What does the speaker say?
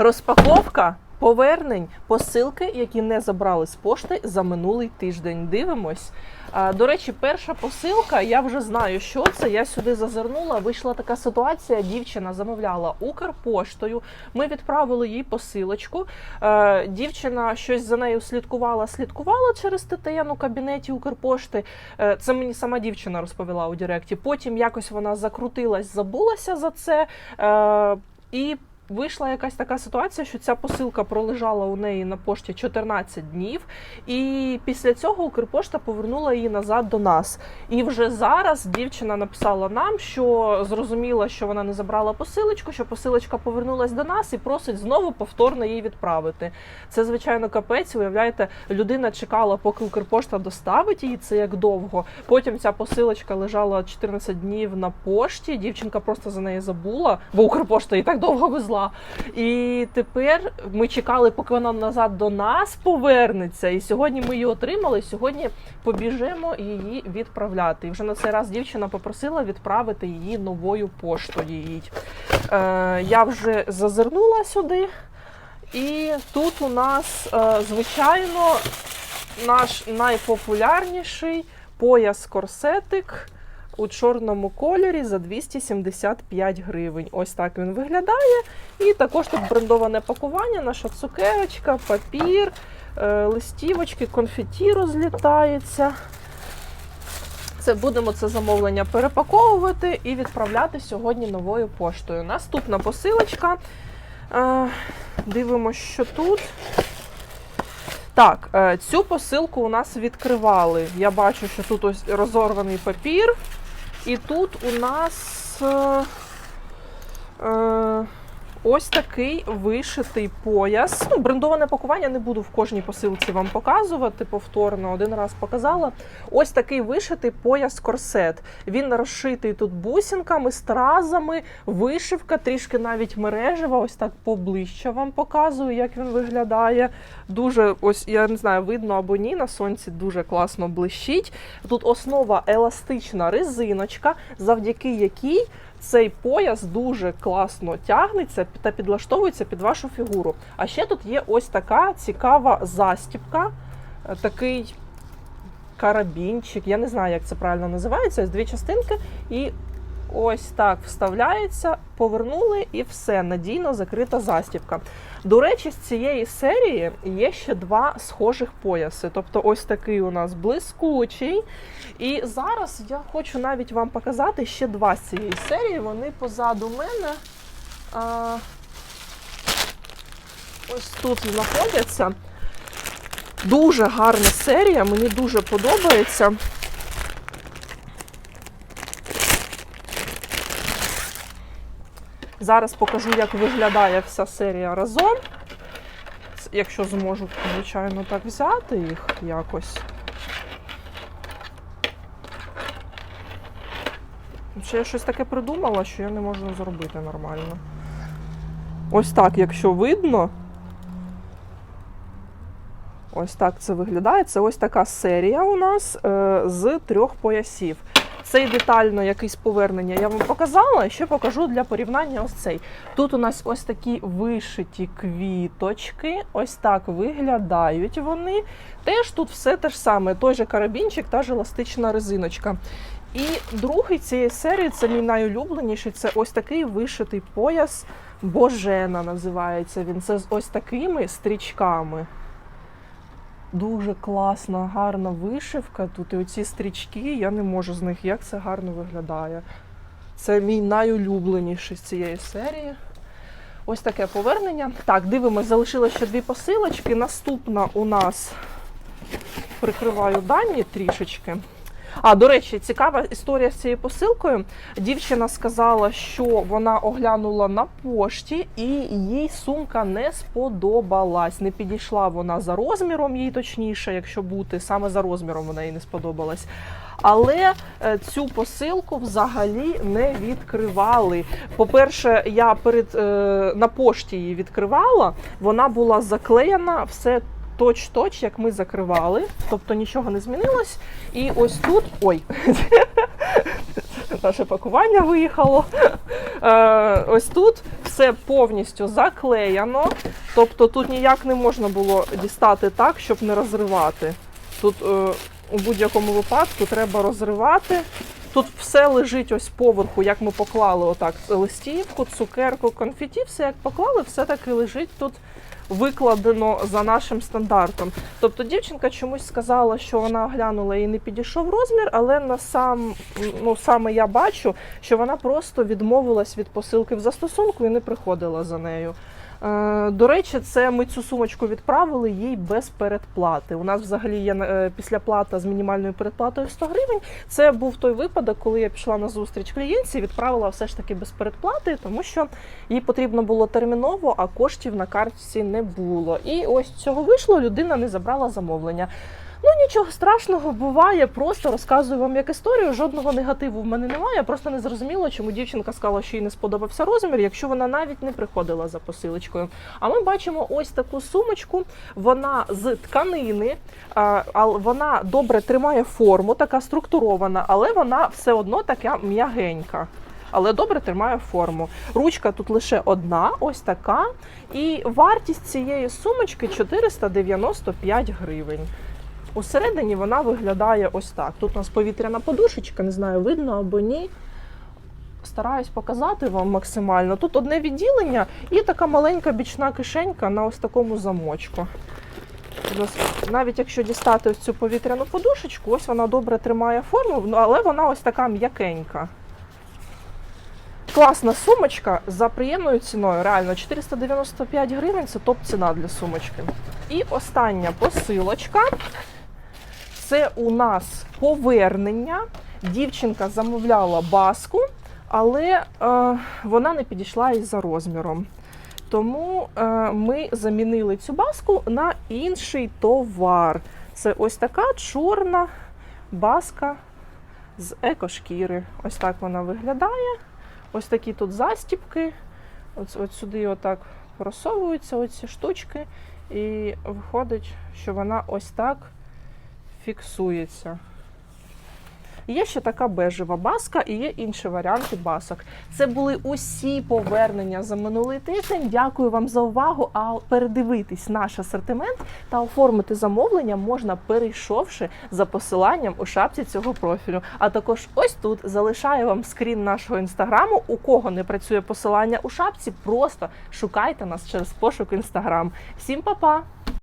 Розпаковка повернень, посилки, які не забрали з пошти за минулий тиждень. Дивимось. До речі, перша посилка, я вже знаю, що це. Я сюди зазирнула. Вийшла така ситуація. Дівчина замовляла Укрпоштою. Ми відправили їй посилочку. Дівчина щось за нею слідкувала, слідкувала через ТТН у кабінеті Укрпошти. Е, Це мені сама дівчина розповіла у Директі. Потім якось вона закрутилась, забулася за це. Е, І вийшла якась така ситуація, що ця посилка пролежала у неї на пошті 14 днів, і після цього Укрпошта повернула її назад до нас. І вже зараз дівчина написала нам, що зрозуміла, що вона не забрала посилочку, що посилочка повернулась до нас і просить знову повторно її відправити. Це звичайно капець. Уявляєте, людина чекала, поки Укрпошта доставить її. Це як довго. Потім ця посилочка лежала 14 днів на пошті. Дівчинка просто за неї забула, бо Укрпошта і так довго везла. І тепер ми чекали, поки вона назад до нас повернеться. І сьогодні ми її отримали. Сьогодні побіжимо її відправляти. І вже на цей раз дівчина попросила відправити її новою поштою. Е, я вже зазирнула сюди. І тут у нас, е, звичайно, наш найпопулярніший пояс-корсетик у чорному кольорі за 275 гривень. Ось так він виглядає. І також тут брендоване пакування, наша цукерочка, папір, е, листівочки, конфеті розлітається. Це будемо це замовлення перепаковувати і відправляти сьогодні новою поштою. Наступна посилочка. Е, Дивимося, що тут. Так, е, цю посилку у нас відкривали. Я бачу, що тут ось розорваний папір. І тут у нас е, ось такий вишитий пояс. Ну, брендоване пакування не буду в кожній посилці вам показувати повторно, один раз показала. Ось такий вишитий пояс-корсет. Він розшитий тут бусинками, стразами, вишивка, трішки навіть мережева. Ось так поближче вам показую, як він виглядає. Дуже, ось я не знаю, видно або ні, на сонці дуже класно блищить. Тут основа еластична резиночка, завдяки якій цей пояс дуже класно тягнеться та підлаштовується під вашу фігуру. А ще тут є ось така цікава застіпка, е, такий карабінчик. Я не знаю, як це правильно називається. Ось дві частинки, і ось так вставляється, повернули, і все надійно закрита застіпка. До речі, з цієї серії є ще два схожих пояси. Тобто, ось такий у нас блискучий. І зараз я хочу навіть вам показати ще два з цієї серії. Вони позаду мене. А, ось тут знаходяться. Дуже гарна серія, мені дуже подобається. Зараз покажу, як виглядає вся серія разом. Якщо зможу, звичайно, так взяти їх якось. Ще я щось таке придумала, що я не можу зробити нормально. Ось так, якщо видно. Ось так це виглядає. Це ось така серія у нас е, з трьох поясів. Цей детально якийсь повернення я вам показала. Ще покажу для порівняння ось цей. Тут у нас ось такі вишиті квіточки. Ось так виглядають вони. Теж тут все те ж саме, той же карабінчик, та ж еластична резиночка. І другий цієї серії це мій найулюбленіший. Це ось такий вишитий пояс. Божена називається він. Це з ось такими стрічками. Дуже класна, гарна вишивка. Тут і оці стрічки, я не можу з них, як це гарно виглядає. Це мій найулюбленіший з цієї серії. Ось таке повернення. Так, дивимось, залишилося ще дві посилочки. Наступна у нас прикриваю дані трішечки. А, до речі, цікава історія з цією посилкою. Дівчина сказала, що вона оглянула на пошті, і їй сумка не сподобалась. Не підійшла вона за розміром, їй точніше, якщо бути, саме за розміром вона їй не сподобалась. Але е, цю посилку взагалі не відкривали. По-перше, я перед е, на пошті її відкривала, вона була заклеєна, все точ-точ, як ми закривали, тобто нічого не змінилось. І ось тут. Ой. наше пакування виїхало. Е, ось тут все повністю заклеєно. Тобто тут ніяк не можна було дістати так, щоб не розривати. Тут е, у будь-якому випадку треба розривати. Тут все лежить ось поверху, як ми поклали отак листівку, цукерку, конфеті, все як поклали, все таки лежить тут викладено за нашим стандартом. Тобто дівчинка чомусь сказала, що вона глянула і не підійшов розмір, але на сам, ну, саме я бачу, що вона просто відмовилась від посилки в застосунку і не приходила за нею. Е, До речі, це ми цю сумочку відправили їй без передплати. У нас взагалі є е, післяплата з мінімальною передплатою 100 гривень. Це був той випадок, коли я пішла на зустріч клієнтці, відправила все ж таки без передплати, тому що їй потрібно було терміново, а коштів на картці не було. І ось цього вийшло, людина не забрала замовлення. Ну нічого страшного буває, просто розказую вам як історію. Жодного негативу в мене немає. Просто не зрозуміло, чому дівчинка сказала, що їй не сподобався розмір, якщо вона навіть не приходила за посилочкою. А ми бачимо ось таку сумочку. Вона з тканини, вона добре тримає форму, така структурована, але вона все одно така м'ягенька. Але добре тримає форму. Ручка тут лише одна, ось така. І вартість цієї сумочки 495 гривень. Усередині вона виглядає ось так. Тут у нас повітряна подушечка, не знаю, видно або ні. Стараюсь показати вам максимально. Тут одне відділення і така маленька бічна кишенька на ось такому замочку. Навіть якщо дістати ось цю повітряну подушечку, ось вона добре тримає форму, ну, але вона ось така м'якенька. Класна сумочка за приємною ціною. Реально 495 гривень це топ-ціна для сумочки. І остання посилочка. Це у нас повернення. Дівчинка замовляла баску, але е, вона не підійшла із за розміром. Тому е, ми замінили цю баску на інший товар. Це ось така чорна баска з екошкіри. Ось так вона виглядає. Ось такі тут застіпки. От, от сюди отак просовуються оці штучки. І виходить, що вона ось так фіксується. Є ще така бежева баска і є інші варіанти басок. Це були усі повернення за минулий тиждень. Дякую вам за увагу. А передивитись наш асортимент та оформити замовлення можна перейшовши за посиланням у шапці цього профілю. А також ось тут залишаю вам скрін нашого інстаграму. У кого не працює посилання у шапці, просто шукайте нас через пошук інстаграм. Всім па-па!